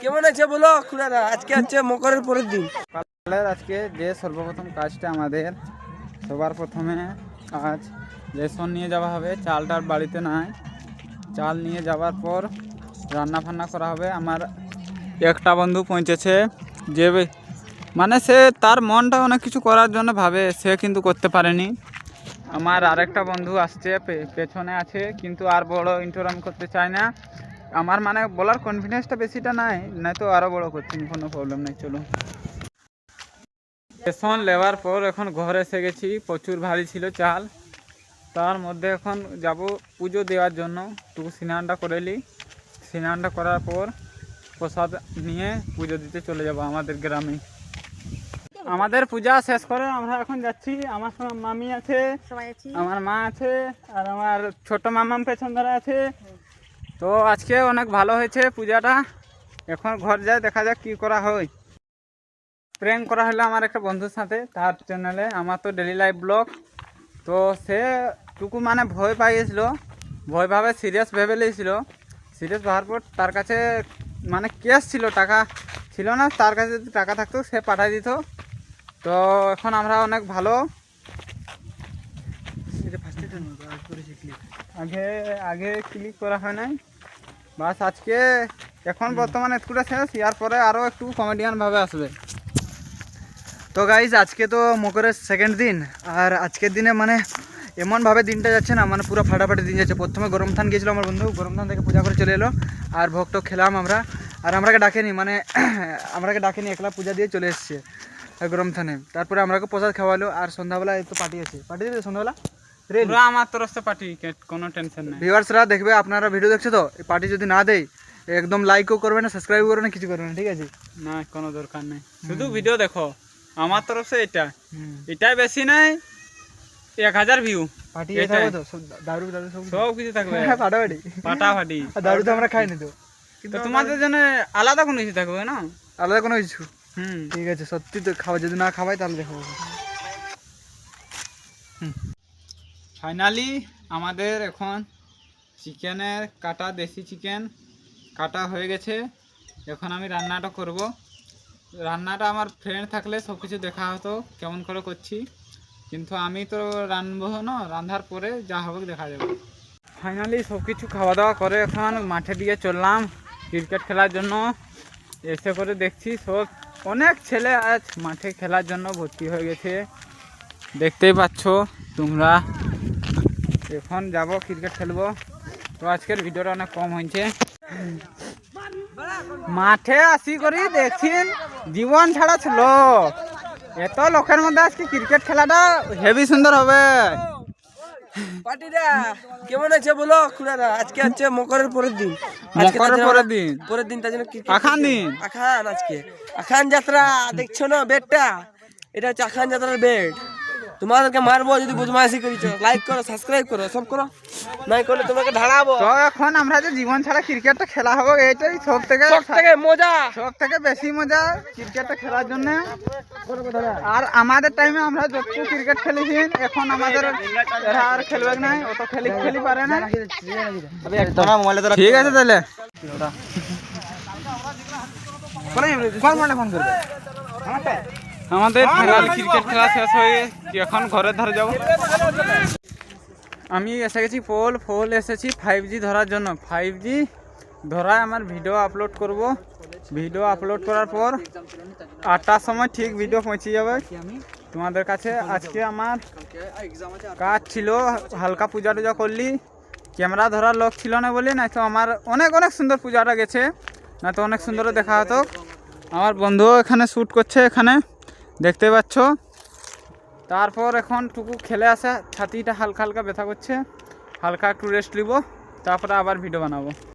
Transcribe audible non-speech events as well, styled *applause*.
কেমন আছে বলো খুড়ারা আজকে হচ্ছে মকরের পরের দিন। সকালের আজকে যে সর্বপ্রথম কাজটা আমাদের, সবার প্রথমে আজ রেশন নিয়ে যাওয়া হবে। চালটার বাড়িতে নাই। চাল নিয়ে যাওয়ার পর রান্না ফান্না করা হবে। আমার একটা বন্ধু পৌঁছেছে যে মানে সে তার মনটা অনেক কিছু করার জন্য ভাবে, সে কিন্তু করতে পারেনি। আমার আরেকটা বন্ধু আসছে পেছনে আছে, কিন্তু আর বড় ইন্টোর আমি করতে চাই না। আমার মানে বলার কনফিডেন্সটা বেশিটা নাই নাই তো আরও বড় করছি কোনো প্রবলেম নেই চলুন। রেশন নেওয়ার পর এখন ঘরে এসে গেছি প্রচুর ভারী ছিল চাল। তার মধ্যে এখন যাব পুজো দেওয়ার জন্য টুকু স্নানটা করে নিই স্নানটা করার পর প্রসাদ নিয়ে পুজো দিতে চলে যাব আমাদের গ্রামে। আমাদের পূজা শেষ করে আমরা এখন যাচ্ছি আমার সঙ্গে মামি আছে। আমার মা আছে আর আমার ছোট মামাম পেছন ধরে আছে। তো আজকে অনেক ভালো হয়েছে পূজাটা। এখন ঘর যায় দেখা যাক কি করা হয়। প্র্যাঙ্ক করা হলো আমার একটা বন্ধুর সাথে, তার চ্যানেলে আমার তো ডেলি লাইফ ব্লগ তো সে টুকু মানে ভয় পাইয়েছিল ভয় ভাবে সিরিয়াস ভেবে লিয়েছিল সিরিয়াস ভাবার পর তার কাছে মানে ক্যাশ ছিল, টাকা ছিল না, তার কাছে যদি টাকা থাকতো সে পাঠাই দিত। তো এখন আমরা অনেক ভালো। আগে আগে ক্লিক করা হয় নাই। বাস আজকে, এখন বর্তমানে একটুটা শেষ, ইয়ার পরে আরও একটু কমেডিয়ান ভাবে আসবে। তো গাইজ আজকে তো মকরের সেকেন্ড দিন, আর আজকের দিনে মানে এমনভাবে দিনটা যাচ্ছে না মানে পুরো ফাটাফাটি দিন যাচ্ছে। প্রথমে গরম থান গিয়েছিল আমার বন্ধু, গরম থান থেকে পূজা করে চলে এলো, আর ভক্ত খেলাম আমরা। আর আমরাকে ডাকেনি মানে *clears throat* আমরাকে ডাকেনি, একলা পূজা দিয়ে চলে এসছে, গরম থানে তারপরে আমরাকে প্রসাদ খাওয়ালো, আর সন্ধ্যাবেলা তো পার্টি আছে। পার্টি সন্ধ্যাবেলা? পুরো আমার তরফ থেকে পার্টি কোনো টেনশন নেই। ভিউয়ার্সরা দেখবে আপনারা ভিডিও দেখছ তো? এই পার্টি যদি না দেয় একদম লাইকও করবে না সাবস্ক্রাইব করবে না কিছু করবে না ঠিক আছে? না কোনো দরকার নেই। শুধু ভিডিও দেখো আমার তরফ থেকে এটা। এটাই বেশি নাই এক হাজার ভিউ পার্টি। থাকবে তো? দারু দারু সব কিছু। থাকবে। হ্যাঁ ফাটাফাটি। ফাটাফাটি। দারু তো আমরা খাইনি তো। তো তোমাদের জন্য আলাদা কোনো কিছু থাকবে না? আলাদা কোনো কিছু? হুম। ঠিক আছে সত্যি তো খাওয়া যদি না খাওয়াই তাহলে দেখাবো। ফাইনালি আমাদের এখন চিকেনের কাটা, দেশি চিকেন কাটা হয়ে গেছে। এখন আমি রান্নাটা করব। রান্নাটা আমার ফ্রেন্ড থাকলে সব কিছু দেখা হতো, কেমন করে করছি। কিন্তু আমি তো রানবো না রান্নার পরে যা হবে দেখা যাবে। ফাইনালি সব কিছু খাওয়া দাওয়া করে এখন মাঠে দিয়ে চললাম ক্রিকেট খেলার জন্য। এসে করে দেখছি সব অনেক ছেলে আজ মাঠে খেলার জন্য ভর্তি হয়ে গেছে। দেখতেই পাচ্ছ তোমরা। এখন যাব ক্রিকেট খেলব। তো আজকের ভিডিওটা অনেক কম হয়েছে। মাঠে আসি করি দেখছেন? জীবন ছাড়া ছিল এত লোকের মধ্যে আজকে ক্রিকেট খেলাটা হেভি সুন্দর হবে। পার্টিরা কেমন আছে বলো? খুড়ারা আজকে হচ্ছে মকরের পরের দিন। মকরের পরের দিন। পরের দিন তার জন্য ক্রিকেট আখান দিন? আখান আজকে। আখান যাত্রা দেখছ না বেডটা এটা হচ্ছে আখান যাত্রার বেড তোমাদেরকে মারবো যদি বদমাইশি করিছো। লাইক করো সাবস্ক্রাইব করো সব করো। নাই করলে তোমাকে ঢালাবো। তো এখন আমরা যে জীবন ছাড়া ক্রিকেটটা খেলা হবে এইটাই সব থেকে সব থেকে মজা। সব থেকে বেশি মজা ক্রিকেটটা খেলার জন্য। আর আমাদের টাইমে আমরা যত ক্রিকেট খেলেছি এখন আমাদের এরা আর খেলবে না অত খেলি খেলি পারে না তোমার মোবাইলে তো ঠিক আছে তাহলে। কোন ফোন করবে? আমাদের ফাইনাল ক্রিকেট খেলা শেষ হয়ে এখন ঘরের ধারে যাব। আমি এসে গেছি পোল ফোল এসেছি ফাইভ জি ধরার জন্য। ফাইভ জি ধরায় আমার ভিডিও আপলোড করব। ভিডিও আপলোড করার পর আটটার সময় ঠিক ভিডিও পৌঁছে যাবে। তোমাদের কাছে আজকে আমার কাজ ছিল হালকা পূজা টুজা করলি। ক্যামেরা ধরার লোক ছিল না বলি না তো আমার অনেক অনেক সুন্দর পূজাটা গেছে। না তো অনেক সুন্দর দেখা হতো। আমার বন্ধুও এখানে শ্যুট করছে এখানে। দেখতে পাচ্ছ? তারপর এখন টুকু খেলে আসা, ছাতিটা হালকা হালকা ব্যথা করছে, হালকা একটু রেস্ট নিব, তারপরে আবার ভিডিও বানাবো।